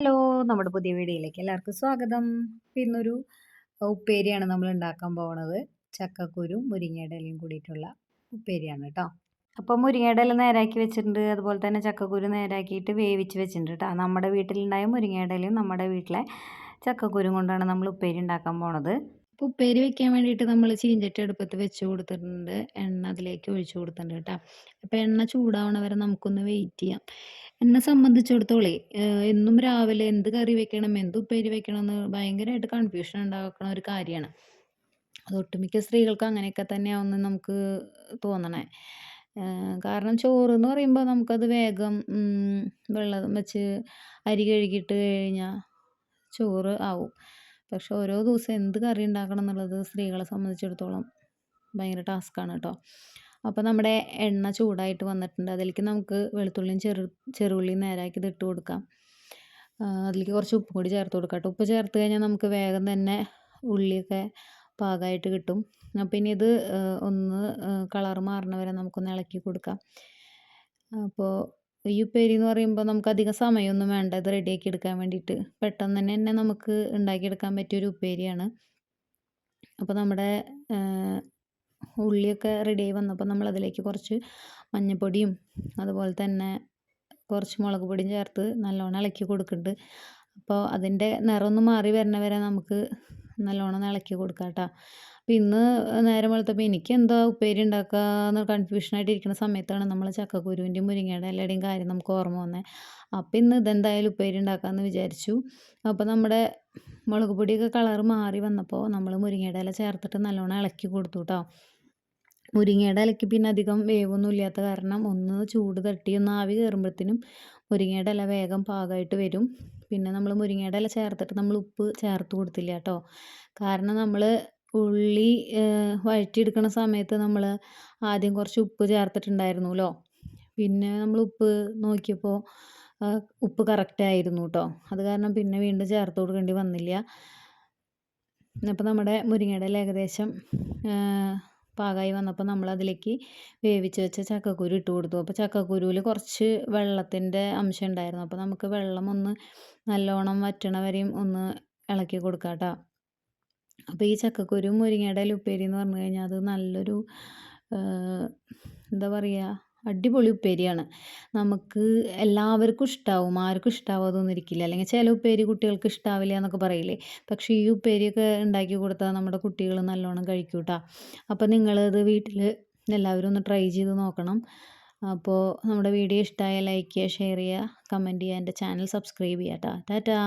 Hello നമ്മുടെ പുതിയ വീഡിയോയിലേക്ക് എല്ലാവർക്കും സ്വാഗതം. ഇന്നൊരു ഉപ്പേരിയാണ് നമ്മൾ ഉണ്ടാക്കാൻ പോകുന്നത് ചക്കക്കുരും മുരിങ്ങയുടെ ഇലയും കൂടിയിട്ടുള്ള ഉപ്പേരിയാണ് കേട്ടോ. അപ്പോൾ മുരിങ്ങയുടെ ഇല നേരാക്കി വെച്ചിട്ടുണ്ട്. അതുപോലെ തന്നെ ചക്കക്കുരു നേരാക്കിയിട്ട് വേവിച്ച് വെച്ചിട്ടുണ്ട് കേട്ടോ. നമ്മുടെ വീട്ടിലുണ്ടായ മുരിങ്ങയുടെ ഇലയും നമ്മുടെ വീട്ടിലെ ചക്കക്കുരും കൊണ്ടാണ് നമ്മൾ ഉപ്പേരി ഉണ്ടാക്കാൻ പോണത്. അപ്പോൾ ഉപ്പേരി വെക്കാൻ വേണ്ടിയിട്ട് നമ്മൾ ചീഞ്ചട്ടി അടുപ്പത്ത് വെച്ച് കൊടുത്തിട്ടുണ്ട്. എണ്ണ അതിലേക്ക് ഒഴിച്ചു കൊടുത്തിട്ടുണ്ട് കേട്ടോ. അപ്പോൾ എണ്ണ ചൂടാവണ വരെ നമുക്കൊന്ന് വെയിറ്റ് ചെയ്യാം. എന്നെ സംബന്ധിച്ചിടത്തോളേ എന്നും രാവിലെ എന്ത് കറി വെക്കണം എന്ത് ഉപ്പേരി വെക്കണം എന്ന് ഭയങ്കരമായിട്ട് കൺഫ്യൂഷൻ ഉണ്ടാക്കുന്ന ഒരു കാര്യമാണ്. അത് ഒട്ടുമിക്ക സ്ത്രീകൾക്ക് അങ്ങനെയൊക്കെ തന്നെയാവുമെന്ന് നമുക്ക് തോന്നണേ. കാരണം ചോറ് എന്ന് പറയുമ്പോൾ നമുക്കത് വേഗം വെള്ളം വെച്ച് അരി കഴുകിയിട്ട് കഴിഞ്ഞാൽ ചോറ് ആവും. പക്ഷെ ഓരോ ദിവസം എന്ത് കറി ഉണ്ടാക്കണം എന്നുള്ളത് സ്ത്രീകളെ സംബന്ധിച്ചിടത്തോളം ഭയങ്കര ടാസ്ക്കാണ് കേട്ടോ അപ്പോൾ നമ്മുടെ എണ്ണ ചൂടായിട്ട് വന്നിട്ടുണ്ട്. അതിലേക്ക് നമുക്ക് വെളുത്തുള്ളിയും ചെറു ചെറുള്ളിയും നേരാക്കി ഇതിട്ട് കൊടുക്കാം. അതിലേക്ക് കുറച്ച് ഉപ്പും കൂടി ചേർത്ത് കൊടുക്കാം കേട്ടോ ഉപ്പ് ചേർത്ത് കഴിഞ്ഞാൽ നമുക്ക് വേഗം തന്നെ ഉള്ളിയൊക്കെ പാകമായിട്ട് കിട്ടും. അപ്പോൾ ഇനി ഇത് ഒന്ന് കളർ മാറണ വരെ നമുക്കൊന്ന് ഇളക്കി കൊടുക്കാം. അപ്പോൾ ഈ ഉപ്പേരി എന്ന് പറയുമ്പോൾ നമുക്ക് അധികം സമയമൊന്നും വേണ്ട. ഇത് റെഡിയാക്കി എടുക്കാൻ വേണ്ടിയിട്ട്. പെട്ടെന്ന് തന്നെ തന്നെ നമുക്ക് ഉണ്ടാക്കിയെടുക്കാൻ പറ്റിയൊരു ഉപ്പേരിയാണ്. അപ്പോൾ നമ്മുടെ ഉള്ളിയൊക്കെ റെഡിയായി വന്നപ്പോൾ നമ്മൾ അതിലേക്ക് കുറച്ച് മഞ്ഞൾപ്പൊടിയും അതുപോലെ തന്നെ കുറച്ച് മുളക് പൊടിയും ചേർത്ത് നല്ലോണം ഇളക്കി കൊടുക്കുന്നുണ്ട്. അപ്പോൾ അതിന്റെ നിറമൊന്ന് മാറി വരണ വരെ നമുക്ക് നല്ലോണം ഇളക്കി കൊടുക്കാം കേട്ടോ അപ്പം ഇന്ന് നേരം വെളുത്തപ്പോൾ എനിക്ക് എന്താ ഉപ്പേരി ഉണ്ടാക്കുക എന്ന് കൺഫ്യൂഷനായിട്ട് ഇരിക്കുന്ന സമയത്താണ് നമ്മൾ ചക്കക്കുരുവിന്റെയും മുരിങ്ങയുടെ എല്ലാവരുടെയും കാര്യം നമുക്ക് ഓർമ്മ വന്നത് അപ്പം ഇന്ന് ഇതെന്തായാലും ഉപ്പേരി ഉണ്ടാക്കാമെന്ന് വിചാരിച്ചു. അപ്പോൾ നമ്മുടെ മുളക് പൊടിയൊക്കെ കളർ മാറി വന്നപ്പോൾ നമ്മൾ മുരിങ്ങയുടെ ഇല ചേർത്തിട്ട് നല്ലോണം ഇളക്കി കൊടുത്തു കേട്ടോ മുരിങ്ങയുടെ ഇലയ്ക്ക് പിന്നെ അധികം വേവൊന്നും ഇല്ലാത്ത കാരണം ഒന്ന് ചൂട് തട്ടി ഒന്ന് ആവി കയറുമ്പോഴത്തേനും മുരിങ്ങയുടെ ഇല വേഗം പാകമായിട്ട് വരും. പിന്നെ നമ്മൾ മുരിങ്ങയുടെ ഇല ചേർത്തിട്ട് നമ്മൾ ഉപ്പ് ചേർത്ത് കൊടുത്തില്ല കേട്ടോ കാരണം നമ്മൾ ഉള്ളി വഴറ്റിയെടുക്കുന്ന സമയത്ത് നമ്മൾ ആദ്യം കുറച്ച് ഉപ്പ് ചേർത്തിട്ടുണ്ടായിരുന്നല്ലോ പിന്നെ നമ്മൾ ഉപ്പ് നോക്കിയപ്പോൾ ഉപ്പ് കറക്റ്റ് ആയിരുന്നു കേട്ടോ അത് കാരണം പിന്നെ വീണ്ടും ചേർത്ത് കൊടുക്കേണ്ടി വന്നില്ല. അപ്പോൾ നമ്മുടെ മുരിങ്ങയുടെ ഇല ഏകദേശം പാകമായി വന്നപ്പോൾ നമ്മളതിലേക്ക് വേവിച്ച് വെച്ച ചക്കക്കുരു ഇട്ട് കൊടുത്തു. അപ്പോൾ ചക്കക്കുരുവിൽ കുറച്ച് വെള്ളത്തിന്റെ അംശം ഉണ്ടായിരുന്നു. അപ്പോൾ നമുക്ക് വെള്ളം ഒന്ന് നല്ലോണം വറ്റണ വരെയും ഒന്ന് ഇളക്കി കൊടുക്കാം കേട്ടോ. അപ്പോൾ ഈ ചക്കക്കുരു മുരിങ്ങയുടെ ഉപ്പേരി എന്ന് പറഞ്ഞു കഴിഞ്ഞാൽ അത് നല്ലൊരു എന്താ പറയുക അടിപൊളി ഉപ്പേരിയാണ്. നമുക്ക് എല്ലാവർക്കും ഇഷ്ടാവും ആർക്കും ഇഷ്ടാവാതൊന്നും ഇരിക്കില്ല. അല്ലെങ്കിൽ ചില ഉപ്പേരി കുട്ടികൾക്ക് ഇഷ്ടാവില്ല എന്നൊക്കെ പറയില്ലേ? പക്ഷേ ഈ ഉപ്പേരിയൊക്കെ ഉണ്ടാക്കി കൊടുത്താൽ നമ്മുടെ കുട്ടികൾ നല്ലോണം കഴിക്കൂട്ടാ. കേട്ടോ അപ്പോൾ നിങ്ങളത് വീട്ടിൽ എല്ലാവരും ഒന്ന് ട്രൈ ചെയ്ത് നോക്കണം. അപ്പോൾ നമ്മുടെ വീഡിയോ ഇഷ്ടമായ ലൈക്ക് ചെയ്യുക ഷെയർ ചെയ്യുക കമന്റ് ചെയ്യുക എന്റെ ചാനൽ സബ്സ്ക്രൈബ് ചെയ്യാം ടാറ്റാ.